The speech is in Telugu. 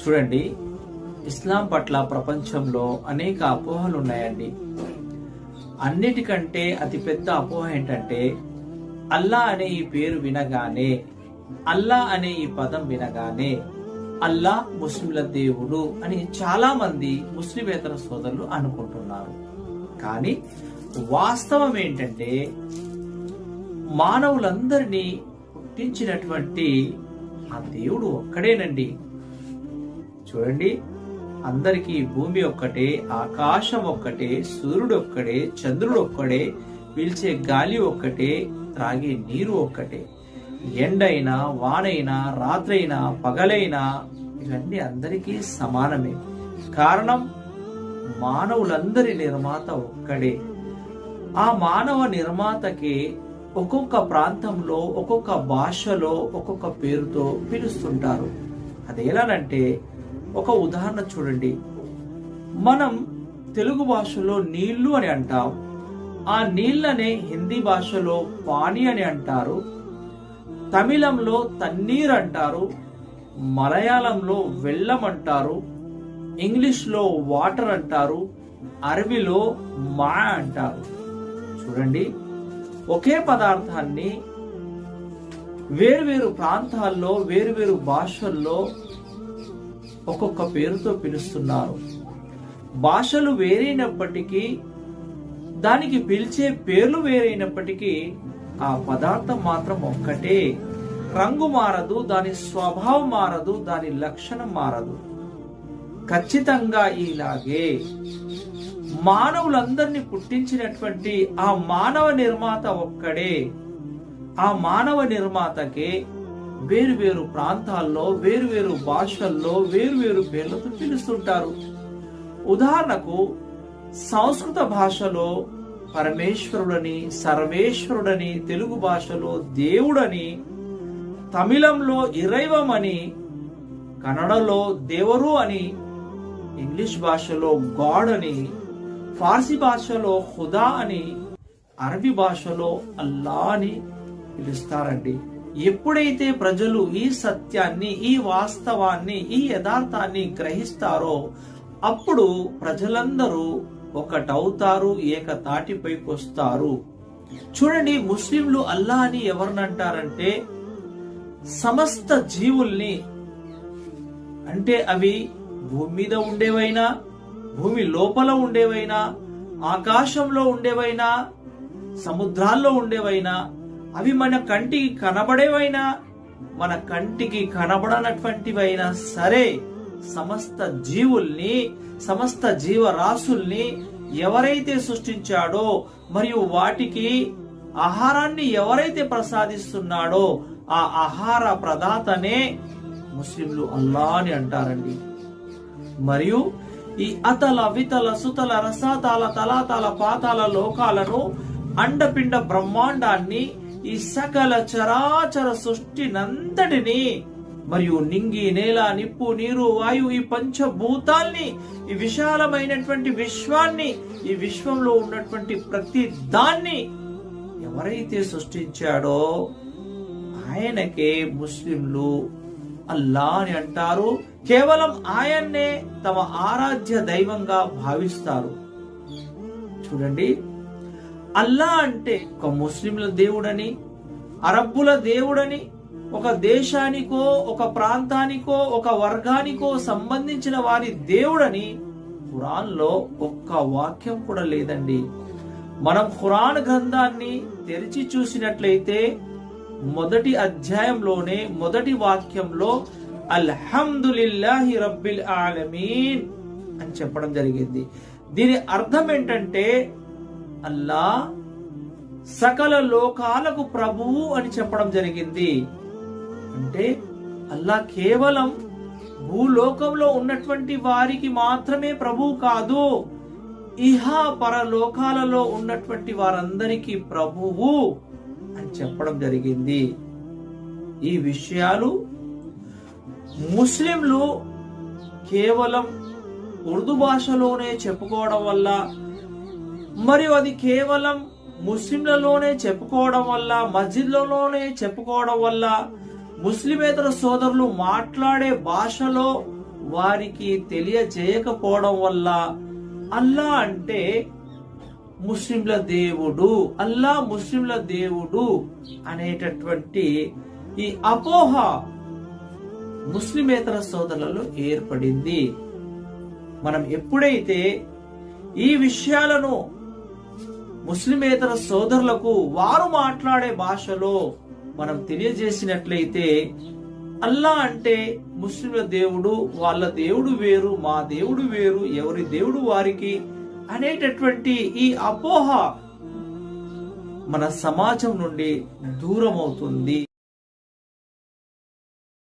చూడండి ఇస్లాం పట్ల ప్రపంచంలో అనేక అపోహలు ఉన్నాయండి అన్నిటికంటే అతిపెద్ద అపోహ ఏంటంటే అల్లా అనే ఈ పేరు వినగానే అల్లా అనే ఈ పదం వినగానే అల్లా ముస్లింల దేవుడు అని చాలా మంది ముస్లిమేతర సోదరులు అనుకుంటున్నారు. కానీ వాస్తవం ఏంటంటే మానవులందరినీ పుట్టించినటువంటి ఆ దేవుడు ఒక్కడేనండి. చూడండి. అందరికీ భూమి ఒక్కటే ఆకాశం ఒక్కటే సూర్యుడు ఒక్కడే చంద్రుడు ఒక్కడే పీల్చే గాలి ఒక్కటే త్రాగే నీరు ఒక్కటే. ఎండైనా వానైనా రాత్రైనా పగలైనా ఇవన్నీ అందరికీ సమానమే. కారణం మానవులందరి నిర్మాత ఒక్కడే. ఆ మానవ నిర్మాతకి ఒక్కొక్క ప్రాంతంలో ఒక్కొక్క భాషలో ఒక్కొక్క పేరుతో పిలుస్తుంటారు. అది ఎలానంటే ఒక ఉదాహరణ చూడండి. మనం తెలుగు భాషలో నీళ్ళు అని అంటాం. ఆ నీళ్ళనే హిందీ భాషలో పానీ అని అంటారు. తమిళంలో తన్నీర్ అంటారు. మలయాళంలో వెళ్ళం అంటారు. ఇంగ్లీష్లో వాటర్ అంటారు. అరబీలో మా అంటారు. చూడండి. ఒకే పదార్థాన్ని వేరువేరు ప్రాంతాల్లో వేరువేరు భాషల్లో ఒక్కొక్క పేరుతో పిలుస్తున్నారు. భాషలు వేరైనప్పటికీ దానికి పిలిచే పేర్లు వేరైనప్పటికీ ఆ పదార్థం మాత్రం ఒక్కటే. రంగు మారదు దాని స్వభావం మారదు దాని లక్షణం మారదు. ఖచ్చితంగా ఇలాగే మానవులందరినీ పుట్టించినటువంటి ఆ మానవ నిర్మాత ఒక్కడే. ఆ మానవ నిర్మాతకే వేరు వేరు ప్రాంతాల్లో వేరు వేరు భాషల్లో వేరు వేరు పేర్లతో పిలుస్తుంటారు. ఉదాహరణకు సంస్కృత భాషలో పరమేశ్వరుడని సర్వేశ్వరుడని తెలుగు భాషలో దేవుడని తమిళంలో ఇరైవమని కన్నడలో దేవరు అని ఇంగ్లీష్ భాషలో గాడ్ అని ఫార్సీ భాషలో హుదా అని అరబీ భాషలో అల్లా అని పిలుస్తారండి. ఎప్పుడైతే ప్రజలు ఈ సత్యాన్ని ఈ వాస్తవాన్ని ఈ యథార్థాన్ని గ్రహిస్తారో అప్పుడు ప్రజలందరూ ఒకటవుతారు ఏకతాటిపైకి వస్తారు చూడండి ముస్లింలు అల్లా అని ఎవరినంటారంటే సమస్త జీవుల్ని అంటే అవి భూమి మీద ఉండేవైనా భూమి లోపల ఉండేవైనా ఆకాశంలో ఉండేవైనా సముద్రాల్లో ఉండేవైనా అవి మన కంటికి కనబడేవైనా మన కంటికి కనబడనటువంటివైనా సరే సమస్త జీవుల్ని సమస్త జీవరాశుల్ని ఎవరైతే సృష్టించాడో మరియు వాటికి ఆహారాన్ని ఎవరైతే ప్రసాదిస్తున్నాడో ఆ ఆహార ప్రదాతనే ముస్లింలు అల్లా అని అంటారండి. మరియు ఈ అతల వితల సుతల రసాతాల తలాతాల పాతాల లోకాలను అండపిండ బ్రహ్మాండాన్ని ఈ సకల చరాచర సృష్టినంతటిని మరియు నింగి నేల నిప్పు నీరు వాయు ఈ పంచభూతాల్ని ఈ విశాలమైనటువంటి విశ్వాన్ని ఈ విశ్వంలో ఉన్నటువంటి ప్రతి దాన్ని ఎవరైతే సృష్టించాడో ఆయనకే ముస్లింలు అల్లా అని అంటారు. కేవలం ఆయన్నే తమ ఆరాధ్య దైవంగా భావిస్తారు. చూడండి అల్లా అంటే ఒక ముస్లింల దేవుడని అరబ్బుల దేవుడని ఒక దేశానికో ఒక ప్రాంతానికో ఒక వర్గానికో సంబంధించిన వారి దేవుడని ఖురాన్లో ఒక్క వాక్యం కూడా లేదండి. మనం ఖురాన్ గ్రంథాన్ని తెరిచి చూసినట్లయితే మొదటి అధ్యాయంలోనే మొదటి వాక్యంలో అల్హమ్దులిల్లాహి రబ్బిల్ ఆలమీన్ అని చెప్పడం జరిగింది. దీని అర్థం ఏంటంటే అల్లా సకల లోకాలకు ప్రభువు అని చెప్పడం జరిగింది. అంటే అల్లా కేవలం భూలోకంలో ఉన్నటువంటి వారికి మాత్రమే ప్రభువు కాదు ఇహ పరలోకాలలో ఉన్నటువంటి వారందరికీ ప్రభువు అని చెప్పడం జరిగింది. ఈ విషయాలు ముస్లింలు కేవలం ఉర్దూ భాషలోనే చెప్పుకోవడం వల్ల మరియు అది కేవలం ముస్లింలలోనే చెప్పుకోవడం వల్ల మస్జిద్లలోనే చెప్పుకోవడం వల్ల ముస్లిమేతర సోదరులు మాట్లాడే భాషలో వారికి తెలియజేయకపోవడం వల్ల అల్లా అంటే ముస్లింల దేవుడు అల్లా ముస్లింల దేవుడు అనేటటువంటి ఈ అపోహ ముస్లిమేతర సోదరులలో ఏర్పడింది. మనం ఎప్పుడైతే ఈ విషయాలను ముస్లిమేతర సోదరులకు వారు మాట్లాడే భాషలో మనం తెలియజేసినట్లయితే అల్లా అంటే ముస్లింల దేవుడు వాళ్ళ దేవుడు వేరు మా దేవుడు వేరు ఎవరి దేవుడు వారికి అనేటటువంటి ఈ అపోహ మన సమాజం నుండి దూరం అవుతుంది